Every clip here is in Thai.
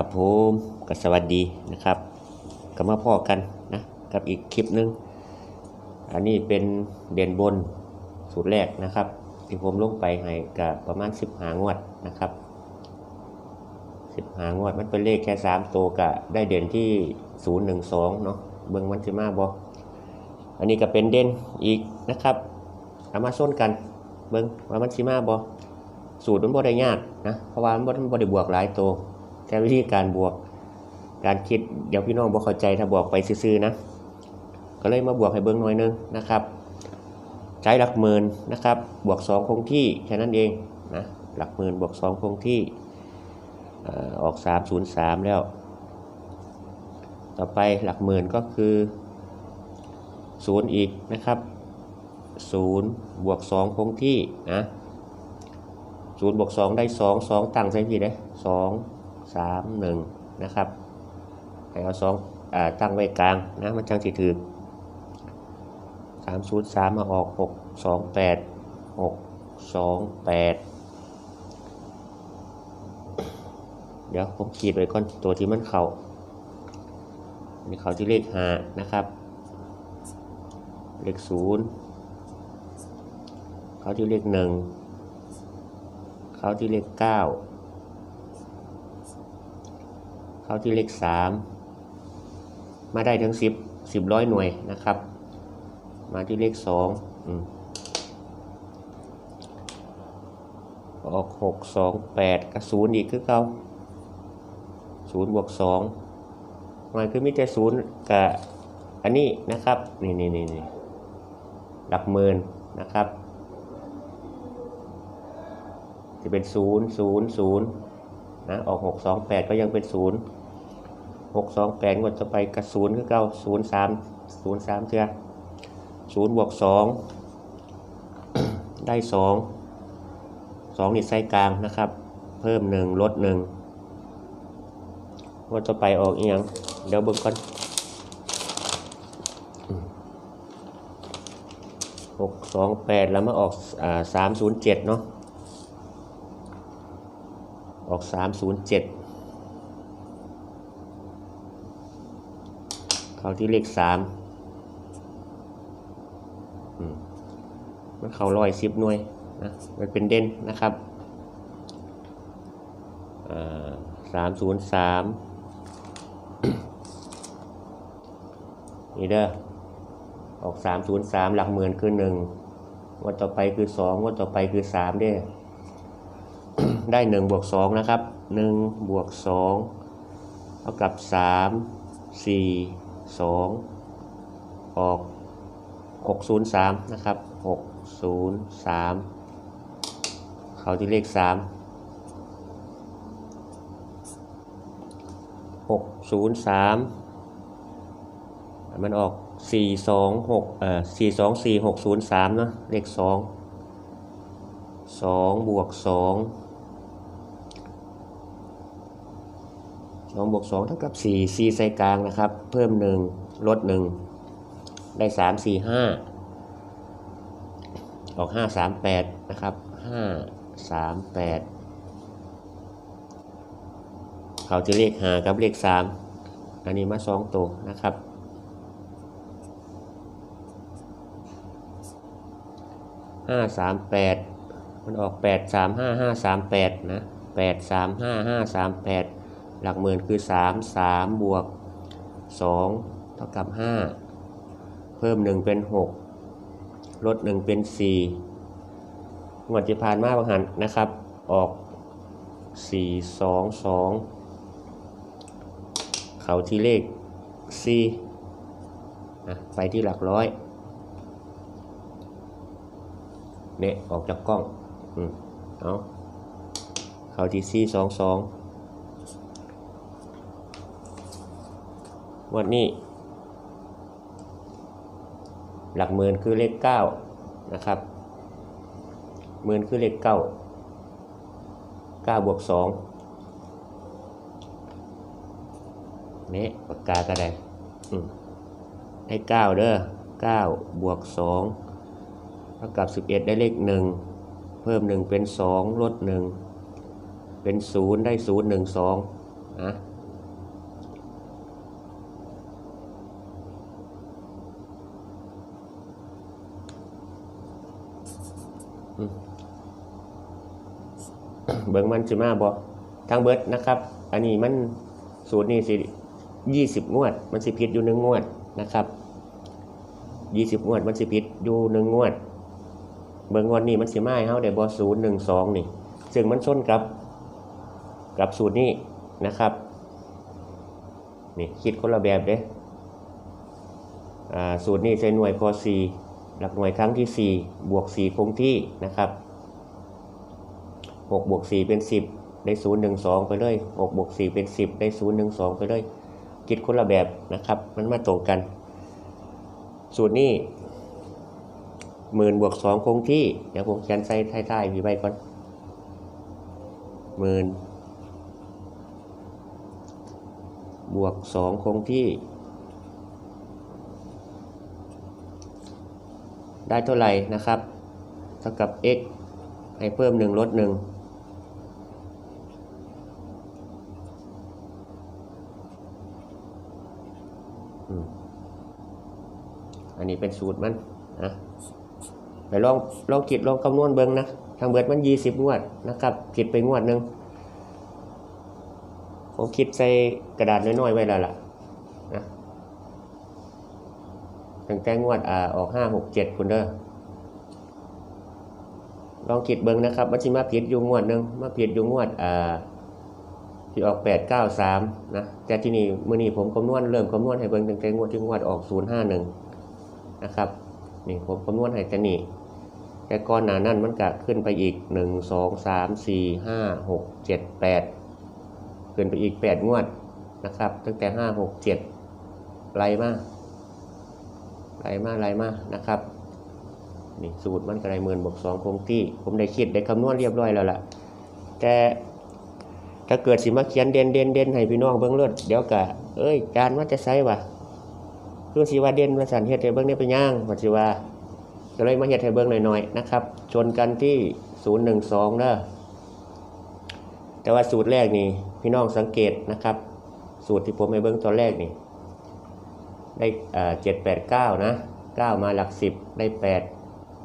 ครับผมก็สวัสดีนะครับ ก็มาพ่อกันนะกับอีกคลิปนึง อันนี้เป็นเด่นบนสูตรแรกนะครับ ที่ผมลงไปให้กับประมาณ 10หางวดนะครับ10หางวดมันเป็นเลขแค่ 3 ตัวก็ได้เด่นที่ 012 เนาะเบิ่งมันสิมาบ่อันนี้ก็เป็นเด่นอีกนะครับเอามาส้นกันเบิ่งว่ามันสิมาบ่สูตรมันบ่ได้ยากนะเพราะว่ามันบ่มันบ่ได้บวกหลายตัว แต่วิธีการบวก การคิดเดี๋ยวพี่น้องบ่เข้าใจถ้าบอกไปซื่อๆนะ ก็เลยมาบวกให้เบิ้งหน่อยนึงนะครับ ใช้หลักหมื่นนะครับ บวก 2 คงที่แค่นั้นเองนะหลักหมื่นบวก 2 คงที่ออก 303 แล้ว ต่อไปหลักหมื่นก็คือ 0 อีกนะครับ0บวก2คงที่นะ0บวก2ได้ 2 2ตั้งใส่พี่ได้2 3 1นะครับให้เอา2อ่าตั้งไว้กลางนะมันจังสิถือ303มมาออก628 628เดี๋ยวผมขีดไว้ก่อนตัวที่มันเขาอันนี้เขาที่เลขหานะครับ เลขศูนย์เขาที่เลขหนึ่งเขาที่เลขเก้า เขาที่เลขสามมาได้ทั้งสิบสิบร้อยหน่วยนะครับ มาที่เลขสองอืมออกหกสองแปดกับศูนย์อีกคือเก่าศูนย์บวกสองมันคือมีแต่ศูนย์กับอันนี้นะครับนี่นี่นี่นี่หลักหมื่นนะครับจะเป็นศูนย์ศูนย์ศูนย์นะออกหกสองแปดก็ยังเป็นศูนย์ หกสองแปดก็จะไปกับศูนย์คือเก่าศูนย์สามศูนย์สามเท่าศูนย์บวกสองได้สองสองนี่ไส้กลางนะครับ เพิ่มหนึ่งลดหนึ่งว่าจะไปออกเอียงเดี๋ยวเบิ่งก่อนหกสองแปดแล้วมาออกสามศูนย์เจ็ดเนาะออกสามศูนย์เจ็ด เข้าที่เลขสามมันเขาลอยสิบหน่วยนะมันเป็นเด่นนะครับสามศูนย์สามนี่เด้อออกสามศูนย์สามหลักหมื่นคือหนึ่งวันต่อไปคือสองวันต่อไปคือสามเด้ได้หนึ่งบวกสองนะครับหนึ่งบวกสองเท่ากับสามสี่ สออก 603 นะครับ 603 เขาที่เลข 3 603 มันออก 426เอ่อ424603 เนอะเลข 2 2 บวก 2 2บวก2เท่ากับ4 4ใส่กลางนะครับ เพิ่ม 1 ลด 1 ได้สามสี่ห้าออกห้าสามแปดนะครับห้าสามแปดเขาจะเลขหากับเลขสามอันนี้มาสองตัวนะครับห้าสามแปดมันออกแปดสามห้าห้าสามแปดนะแปดสามห้าห้าสามแปด หลักหมื่นคือ 3 3 บวก 2 เท่ากับ 5 เพิ่ม 1 เป็น 6 ลด 1 เป็น 4 งวดที่ผ่านมาบางหันนะครับ ออก 4 2 2 เขาที่เลข 4 ไปที่หลักร้อยเนี่ยออกจากกล้องอเอาเขาที่ 4 2 2 วันนี้ หลักหมื่นคือเลขเก้านะครับหมื่นคือเลขเก้าเก้าบวกสองนี่ปากกาก็ได้อืมให้เก้าเด้อเก้าบวกสองเท่ากับสิบเอ็ดได้เลขหนึ่งเพิ่มหนึ่งเป็นสองลดหนึ่งเป็นศูนย์ได้ศูนย์หนึ่งสองนะ เบิ่งมันสิมาบ่ทางเบิดนะครับ อันนี้มันสูตรนี้สิยี่สิบงวด มันสิผิดอยู่หนึ่งงวดนะครับยี่สิบงวด มันสิผิดอยู่หนึ่งงวด เบิ่งงวดนี้มันสิมาให้เฮาได้บ่ศูนย์หนึ่งสองนี่ ซึ่งมันชนกับ กับสูตรนี้นะครับนี่คิดคนละแบบเด้อ่าสูตรนี้ใช้หน่วยพอสี่หลักหน่วยครั้งที่สี่บวกสี่คงที่นะครับ 6บวก4เป็น 10 ได้ 0 1 2 ไปเลย6บวก4เป็น 10 ได้ 0 1 2 ไปเลย คิดคนละแบบนะครับ มันมาตรงกัน สูตรนี้หมื่นบวกสองคงที่ เดี๋ยวผมเขียนใส่ท้ายๆมีใบก่อนหมื่นบวกสองคงที่ ได้เท่าไหร่นะครับ เท่ากับ x ให้เพิ่ม 1 ลด 1 อันนี้เป็นสูตรมันนะไปลองลองคิดลองคำนวณเบิ้งนะทางเบิดมันยี่สิบงวดนะครับผิดไปงวดหนึ่งผมคิดใส่กระดาษน้อยๆไว้แล้วล่ะนะตั้งแต่งวดอ่าออกห้าหกเจ็ดคุณเด้อลองคิดเบิ่งนะครับมันสิมาผิดอยู่งวดหนึ่งมาผิดอยู่งวดอ่า ที่ออก893นะแต่ที่นี่มื้อนี้ผมคำนวณเริ่มคำนวณให้เบิ่งตั้งแต่งวดที่งวดออก051นะครับนี่ผมคำนวณให้แต่นี่แต่ก่อนหนานั้นมันก็ขึ้นไปอีก1 2 3 4 5 6 7 8ขึ้นไปอีก8งวดนะครับ ตั้งแต่5 6 7ไล่มาไล่มาไล่มานะครับนี่สูตรมันก็ได้หมื่นบวกสองคงที่ ผมได้คิดได้คำนวณเรียบร้อยแล้วล่ะแต่ ถ้าเกิดสิมาเขียนเด่นเด่นเด่นให้พี่น้องเบิ่งเลือดเดี๋ยวกะเอ้ยจานว่าจะใช้วะคือสิว่าเด่นมาสันเฮ็ดให้เบิ่งได้เป็นย่างว่าสิว่าก็เลยมาเฮ็ดให้เบิ่งหน่อยๆนะครับ ชนกันที่ศูนย์หนึ่งสองเด้อแต่ว่าสูตรแรกนี่พี่น้องสังเกตนะครับ สูตรที่ผมให้เบิ่งตอนแรกนี่ ได้เจ็ดแปดเก้านะเก้ามาหลักสิบได้แปด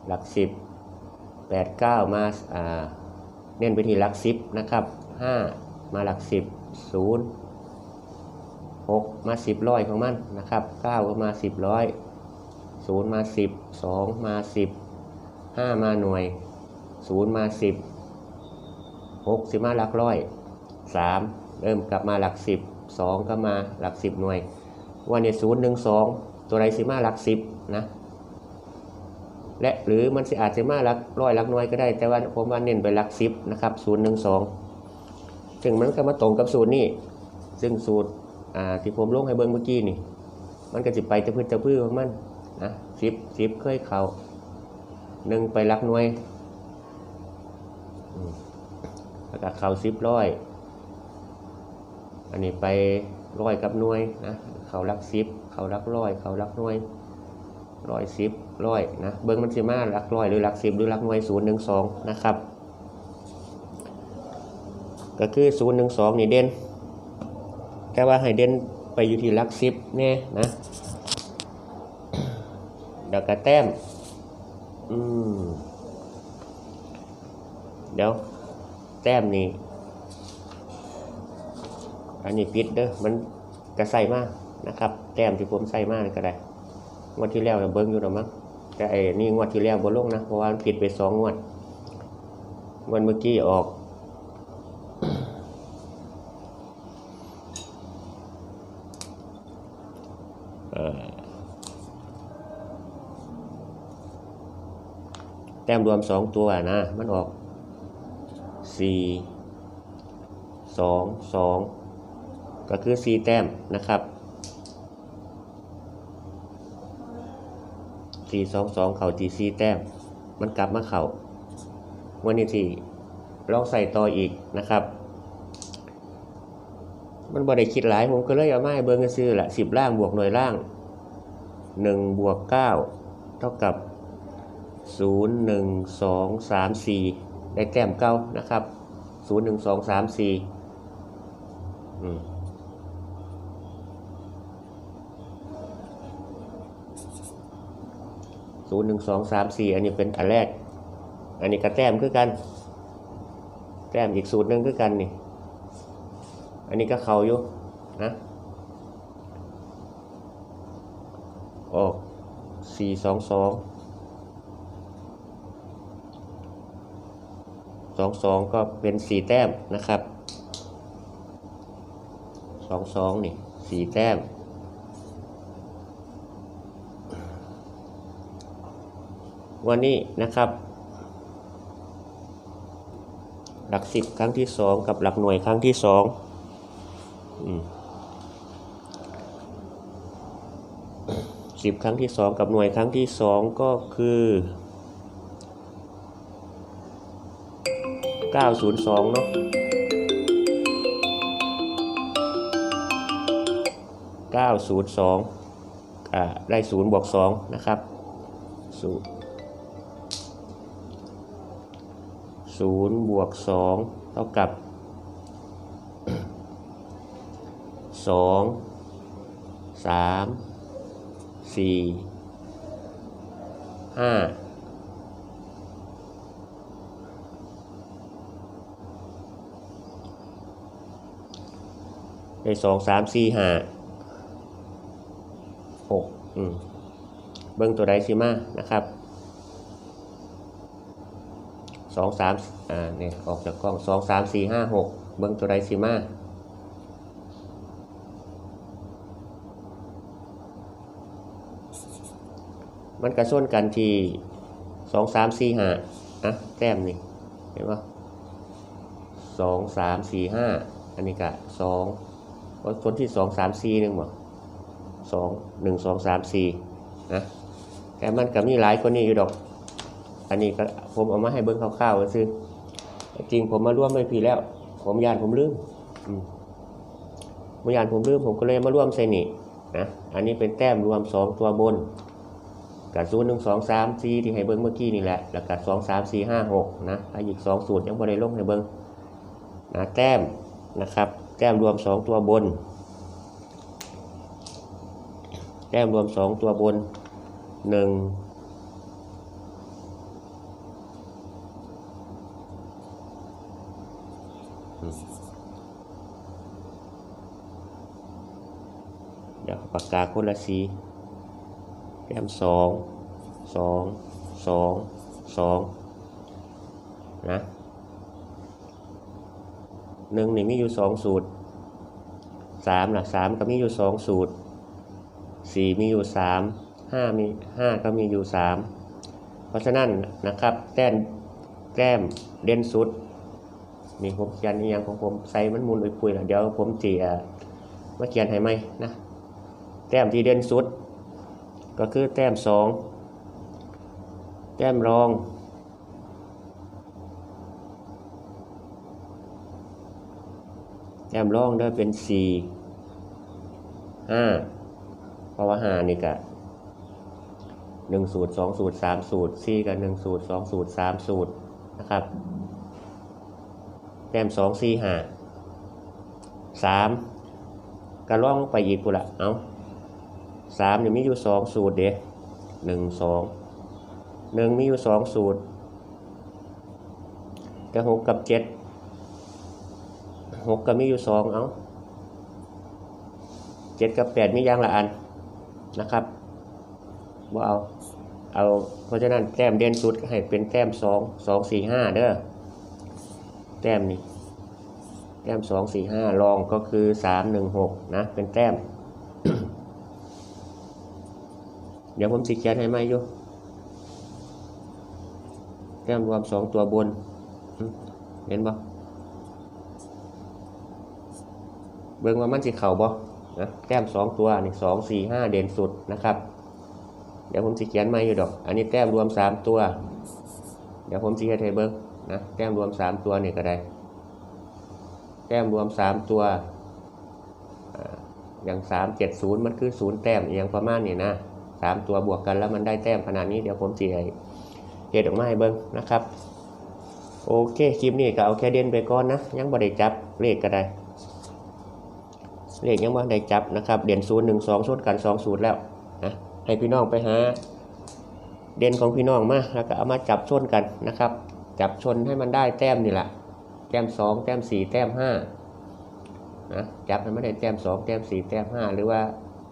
หลักสิบแปดเก้ามาเน้นไปที่หลักสิบนะครับห้า มาหลักสิบศูนย์หกมาสิบร้อยของมันนะครับเก้าก็มาสิบร้อยศูนย์มาสิบสองมาสิบห้ามาหน่วยศูนย์มาสิบหกสิมาหลักร้อยสามเริ่มกลับมาหลักสิบสองก็มาหลักสิบหน่วย วันนี้ศูนย์หนึ่งสองตัวไรสิมาหลักสิบนะและหรือมันสิอาจจะมาลักร้อยลักน้อยก็ได้แต่ว่าผมว่าเน้นไปลักสิบนะครับศูนย์หนึ่งสอง ซึ่งมันก็มาตรงกับสูตรนี่ซึ่งสูตรที่ผมลงให้เบิ้งเมื่อกี้นี่ มันก็จะไปจะพื้นจะพื้นของมันนะสิบสิบเคยเขาหนึ่งไปลักน้อยอืมแล้วก็เขาสิบร้อยอันนี้ไปร้อยกับหน่วยนะเขาลักสิบเขาลักร้อย เขาลักหน่วยร้อยสิบร้อยนะเบิ้งมันสิมาหลักร้อยหรือหลักสิบหรือหลักหน่วยศูนย์หนึ่งสองนะครับ ก็คือศูนย์หนึ่งสองนี่เด่นแต่ว่าให้เด่นไปอยู่ที่ลักสิบแน่นะเดี๋ยวกระแต้มอืมเดี๋ยวแต้มนี่อันนี้ปิดเด้อมันกระใส่มากนะครับ แต้มที่ผมใส่มากก็ได้งวดที่แล้วน่ะเบิ้งอยู่หรอมั้งแต่ไอ้นี่งวดที่แล้วบ่ลงนะเพราะว่ามันผิดไปสองงวดงวดเมื่อกี้ออก เอ่อแต้มรวมสองตัวนะ มันออกสี่สองสองก็คือสี่แต้มนะครับสี่สองสองเข่าจีซีแต้ม มันกลับมาเข่าวันนี้ที่ลองใส่ต่ออีกนะครับ มันบ่ได้คิดหลายผมก็เลยเอามาให้เบิ้งกันซื้อละสิบล่างบวกหน่วยล่างหนึ่งบวกเก้าเท่ากับ ศูนย์หนึ่งสองสามสี่ได้แต้มเก้านะครับศูนย์หนึ่งสองสามสี่ศูนย์หนึ่งสองสามสี่อันนี้เป็นอันแรก อันนี้ก็แต้มคือกัน แต้มอีกสูตรหนึ่งคือกันนี่ อันนี้ก็เขาอยู่นะออกสี่สองสอง สองสองก็เป็นสี่แต้มนะครับสองสองนี่สี่แต้ม วันนี้นะครับ หลักสิบครั้งที่สองกับหลักหน่วยครั้งที่สองสิบครั้งที่สองกับหน่วยครั้งที่สองก็คือ 902 เนาะเก้าศูนย์สองอ่าได้ศูนย์บวกสองนะครับศูนย์บวกสองเท่ากับสองสามสี่ห้า ในสองสามสี่ห้าหกเบิ้งตัวใดซีมานะครับสองสามอ่าเนี่ยออกจากกล้องสองสามสี่ห้าหกเบิ้งตัวใดซีมามันกระส้นกันทีสองสามสี่ห้าอะแต้มนี่เห็นปะสองสามสี่ห้าอันนี้กะสอง คนที่สองสามสี่หนึ่งบ่สองหนึ่งสองสามสี่นะแต่มันก็มีหลายคนนี้อยู่ดอก อันนี้ก็ผมเอามาให้เบิ้งคร่าวๆซื้อจริงผมมาร่วมไม่พีแล้ว ผมยานผมลืมอืมผมยานผมลืมผมก็เลยมาร่วมใส่นี่นะอันนี้เป็นแต้มรวมสองตัวบนกับศูนย์หนึ่งสองสามสี่ที่ให้เบิ้งเมื่อกี้นี่แหละแล้วกับสองสามสี่ห้าหกนะอีกสองสูตรยังไม่ได้ลงให้เบิ้งนะแต้มนะครับ ต้มรวมสองตัวบน แต้มรวมสองตัวบนหนึ่งเดี๋ยวปากกาคนละสีแต้มสองสองสองสองนะ หนึ่งนี่มีอยู่สองสูตรสามล่ะสามก็มีอยู่สองสูตรสี่มีอยู่สามห้ามีห้าก็มีอยู่สามเพราะฉะนั้นนะครับแต้มแต้มเด่นสุดนี่ผมเขียนอย่างของผมใส่มันมุนปุยๆแล้วเดี๋ยวผมจีมาเขียนให้ไหมนะแต้มที่เด่นสุด ก็คือแต้มสองแต้มรอง แต้มรองได้เป็นสี่ห้าเพราะว่าห้านี่กะหนึ่งสูตรสองสูตรสามสูตรสี่กับหนึ่งสูตรสองสูตรสามสูตรนะครับแต้มสองสี่ห้าสามกระล่องไปอีกกูละเอาสามเนี่ยมีอยู่สองสูตรเด็หนึ่งสองหนึ่งมีอยู่สองสูตรแต่หกกับเจ็ด หกก็มีอยู่สองเอาเจ็ดกับแปดมีอย่างละอันนะครับว่าเอาเอาเพราะฉะนั้นแต้มเด่นสุดให้เป็นแต้มสองสองสี่ห้าเด้อแต้มนี่แต้มสองสี่ห้ารองก็คือสามหนึ่งหกนะเป็นแต้ม เดี๋ยวผมสิเขียนให้ไหมอยู่แต้มรวมสองตัวบน เห็นบ่ เบิ่งว่ามันสิเข่าบ่นะแต้มสองตัวนี่สองสี่ห้าเด่นสุดนะครับ เดี๋ยวผมสิเขียนไม่อยู่ดอก อันนี้แต้มรวมสามตัว เดี๋ยวผมสิเขียนให้เบิ่งนะแต้มรวมสามตัวนี่ก็ได้ แต้มรวมสามตัวอย่างสามเจ็ดศูนย์มันคือศูนย์แต้มอย่างประมาณนี้นะสามตัวบวกกันแล้วมันได้แต้มขนาดนี้เดี๋ยวผมจะเหตุออกมาให้เบิ้งนะครับโอเคคลิปนี้ก็เอาแค่เด่นไปก่อนนะยังบ่ได้จับเลขก็ได้ เลขยังว่าได้จับนะครับ เด่นศูนย์หนึ่งสองชนกันสองศูนย์แล้วนะให้พี่น้องไปหา เด่นของพี่น้องมาแล้วก็เอามาจับชนกันนะครับ จับชนให้มันได้แต้มนี่แหละแต้มสองแต้มสี่แต้มห้านะจับให้มันได้แต้มสองแต้มสี่แต้มห้าหรือว่า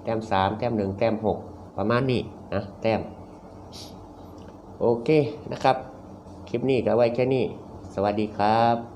แต้มสามแต้มหนึ่งแต้มหกประมาณนี้นะแต้มโอเคนะครับ คลิปนี้ก็ไว้แค่นี้ สวัสดีครับ